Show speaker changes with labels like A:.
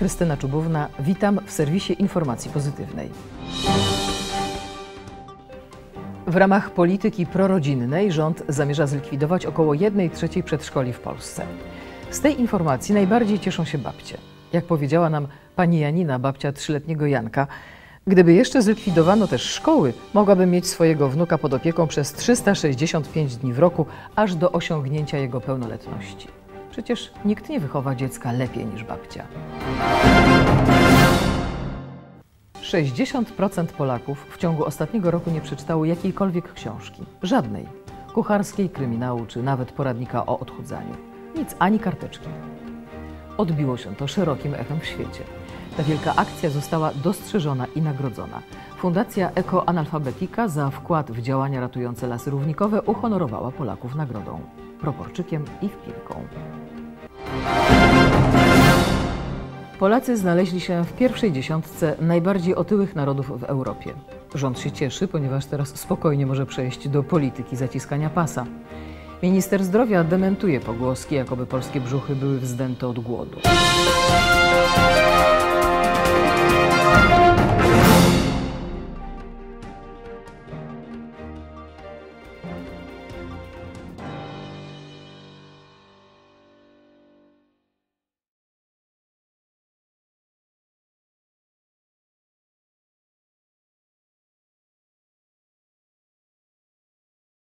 A: Krystyna Czubówna, witam w serwisie Informacji Pozytywnej. W ramach polityki prorodzinnej rząd zamierza zlikwidować około 1 trzeciej przedszkoli w Polsce. Z tej informacji najbardziej cieszą się babcie. Jak powiedziała nam pani Janina, babcia trzyletniego Janka, gdyby jeszcze zlikwidowano też szkoły, mogłabym mieć swojego wnuka pod opieką przez 365 dni w roku, aż do osiągnięcia jego pełnoletności. Przecież nikt nie wychowa dziecka lepiej niż babcia. 60% Polaków w ciągu ostatniego roku nie przeczytało jakiejkolwiek książki. Żadnej. Kucharskiej, kryminału czy nawet poradnika o odchudzaniu. Nic, ani karteczki. Odbiło się to szerokim echem w świecie. Ta wielka akcja została dostrzeżona i nagrodzona. Fundacja Ekoanalfabetika za wkład w działania ratujące lasy równikowe uhonorowała Polaków nagrodą, proporczykiem i wpilką. Polacy znaleźli się w pierwszej dziesiątce najbardziej otyłych narodów w Europie. Rząd się cieszy, ponieważ teraz spokojnie może przejść do polityki zaciskania pasa. Minister zdrowia dementuje pogłoski, jakoby polskie brzuchy były wzdęte od głodu.